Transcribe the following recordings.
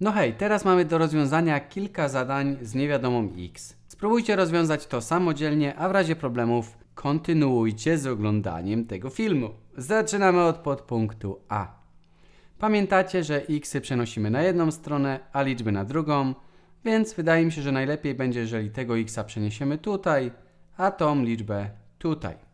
No hej, teraz mamy do rozwiązania kilka zadań z niewiadomą x. Spróbujcie rozwiązać to samodzielnie, a w razie problemów kontynuujcie z oglądaniem tego filmu. Zaczynamy od podpunktu A. Pamiętacie, że x przenosimy na jedną stronę, a liczby na drugą, więc wydaje mi się, że najlepiej będzie, jeżeli tego x przeniesiemy tutaj, a tą liczbę tutaj.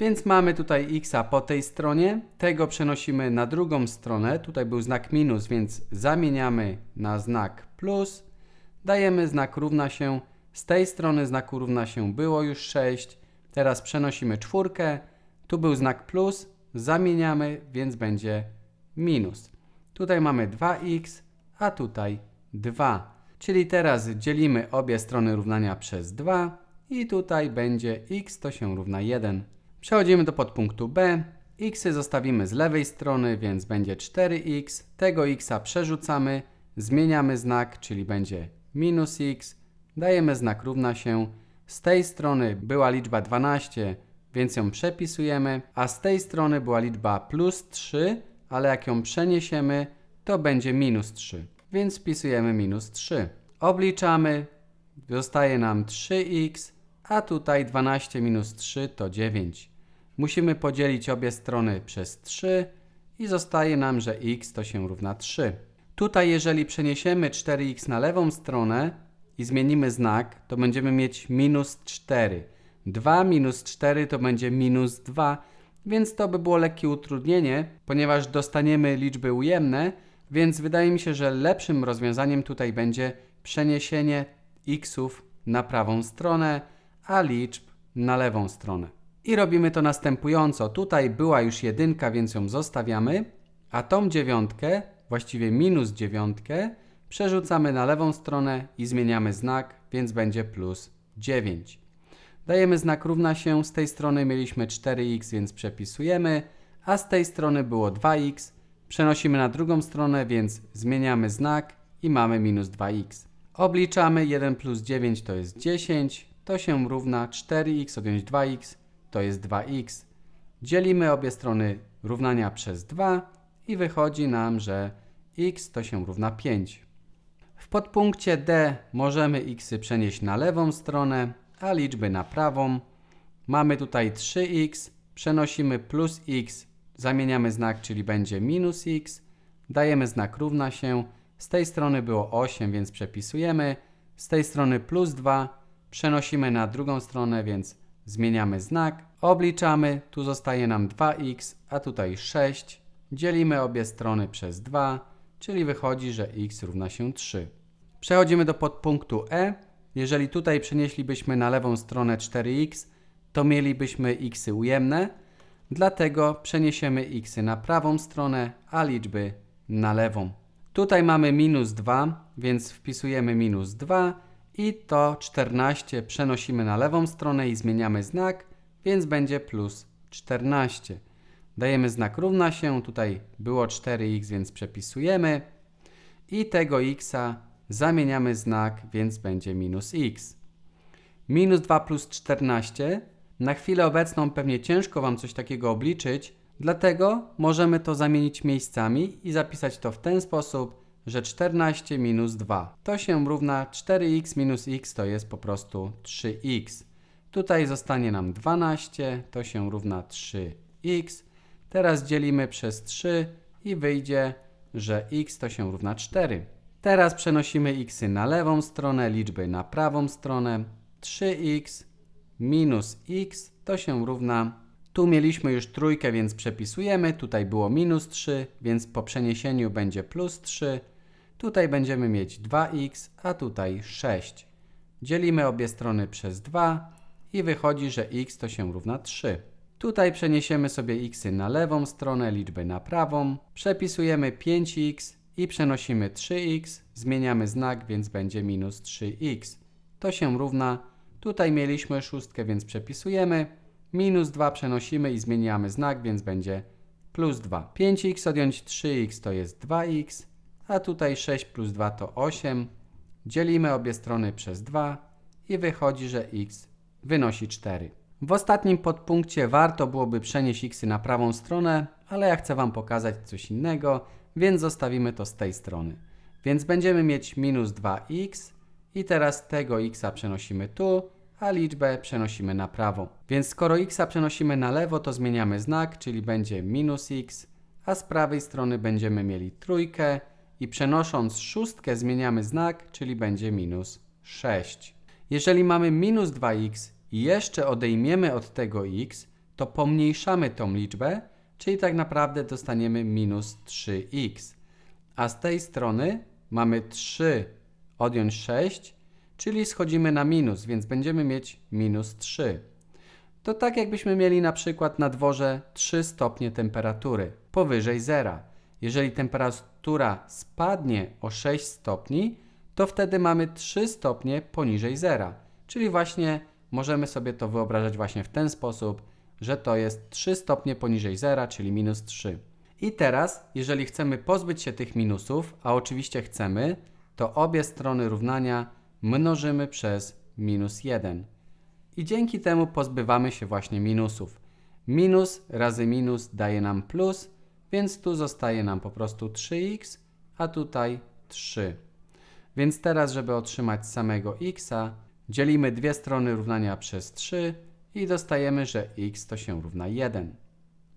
Więc mamy tutaj x po tej stronie, tego przenosimy na drugą stronę, tutaj był znak minus, więc zamieniamy na znak plus, dajemy znak równa się, z tej strony znaku równa się było już 6, teraz przenosimy czwórkę, tu był znak plus, zamieniamy, więc będzie minus. Tutaj mamy 2x, a tutaj 2. Czyli teraz dzielimy obie strony równania przez 2 i tutaj będzie x to się równa 1. Przechodzimy do podpunktu B. x zostawimy z lewej strony, więc będzie 4x. Tego x przerzucamy, zmieniamy znak, czyli będzie minus x. Dajemy znak równa się. Z tej strony była liczba 12, więc ją przepisujemy, a z tej strony była liczba plus 3, ale jak ją przeniesiemy, to będzie minus 3, więc wpisujemy minus 3. Obliczamy, zostaje nam 3x, a tutaj 12 minus 3 to 9. Musimy podzielić obie strony przez 3 i zostaje nam, że x to się równa 3. Tutaj jeżeli przeniesiemy 4x na lewą stronę i zmienimy znak, to będziemy mieć minus 4. 2 minus 4 to będzie minus 2, więc to by było lekkie utrudnienie, ponieważ dostaniemy liczby ujemne, więc wydaje mi się, że lepszym rozwiązaniem tutaj będzie przeniesienie xów na prawą stronę, a liczb na lewą stronę. I robimy to następująco. Tutaj była już jedynka, więc ją zostawiamy, a tą dziewiątkę, właściwie minus dziewiątkę, przerzucamy na lewą stronę i zmieniamy znak, więc będzie plus 9. Dajemy znak równa się, z tej strony mieliśmy 4x, więc przepisujemy, a z tej strony było 2x, Przenosimy na drugą stronę, więc zmieniamy znak i mamy minus 2x. Obliczamy. 1 plus 9 to jest 10, to się równa 4x odjąć 2x to jest 2x. Dzielimy obie strony równania przez 2 i wychodzi nam, że x to się równa 5. W podpunkcie D możemy x przenieść na lewą stronę, a liczby na prawą. Mamy tutaj 3x, przenosimy plus x Zamieniamy znak, czyli będzie minus x. Dajemy znak równa się. Z tej strony było 8, więc przepisujemy. Z tej strony plus 2. Przenosimy na drugą stronę, więc zmieniamy znak. Obliczamy. Tu zostaje nam 2x, a tutaj 6. Dzielimy obie strony przez 2, czyli wychodzi, że x równa się 3. Przechodzimy do podpunktu E. Jeżeli tutaj przenieślibyśmy na lewą stronę 4x, to mielibyśmy xy ujemne Dlatego przeniesiemy x na prawą stronę, a liczby na lewą. Tutaj mamy minus 2, więc wpisujemy minus 2 i to 14 przenosimy na lewą stronę i zmieniamy znak, więc będzie plus 14. Dajemy znak równa się, tutaj było 4x, więc przepisujemy i tego x zamieniamy znak, więc będzie minus x. Minus 2 plus 14 na chwilę obecną pewnie ciężko Wam coś takiego obliczyć, dlatego możemy to zamienić miejscami i zapisać to w ten sposób, że 14 minus 2 to się równa 4x minus x to jest po prostu 3x. Tutaj zostanie nam 12, to się równa 3x. Teraz dzielimy przez 3 i wyjdzie, że x to się równa 4. Teraz przenosimy x na lewą stronę, liczby na prawą stronę. 3x minus x to się równa. Tu mieliśmy już trójkę, więc przepisujemy. Tutaj było minus 3, więc po przeniesieniu będzie plus 3. Tutaj będziemy mieć 2x, a tutaj 6. Dzielimy obie strony przez 2 i wychodzi, że x to się równa 3. Tutaj przeniesiemy sobie x na lewą stronę, liczby na prawą. Przepisujemy 5x i przenosimy 3x. Zmieniamy znak, więc będzie minus 3x. To się równa Tutaj mieliśmy szóstkę, więc przepisujemy. Minus 2 przenosimy i zmieniamy znak, więc będzie plus 2. 5x odjąć 3x to jest 2x, a tutaj 6 plus 2 to 8. Dzielimy obie strony przez 2 i wychodzi, że x wynosi 4. W ostatnim podpunkcie warto byłoby przenieść x na prawą stronę, ale ja chcę Wam pokazać coś innego, więc zostawimy to z tej strony. Więc będziemy mieć minus 2x i teraz tego x przenosimy tu, a liczbę przenosimy na prawo. Więc skoro x przenosimy na lewo, to zmieniamy znak, czyli będzie minus x, a z prawej strony będziemy mieli trójkę i przenosząc szóstkę zmieniamy znak, czyli będzie minus 6. Jeżeli mamy minus 2x i jeszcze odejmiemy od tego x, to pomniejszamy tą liczbę, czyli tak naprawdę dostaniemy minus 3x. A z tej strony mamy 3 odjąć 6, czyli schodzimy na minus, więc będziemy mieć minus 3. To tak jakbyśmy mieli na przykład na dworze 3 stopnie temperatury powyżej zera. Jeżeli temperatura spadnie o 6 stopni, to wtedy mamy 3 stopnie poniżej zera. Czyli właśnie możemy sobie to wyobrażać właśnie w ten sposób, że to jest 3 stopnie poniżej zera, czyli minus 3. I teraz, jeżeli chcemy pozbyć się tych minusów, a oczywiście chcemy, to obie strony równania mnożymy przez minus 1. I dzięki temu pozbywamy się właśnie minusów. Minus razy minus daje nam plus, więc tu zostaje nam po prostu 3x, a tutaj 3. Więc teraz, żeby otrzymać samego x, dzielimy dwie strony równania przez 3 i dostajemy, że x to się równa 1.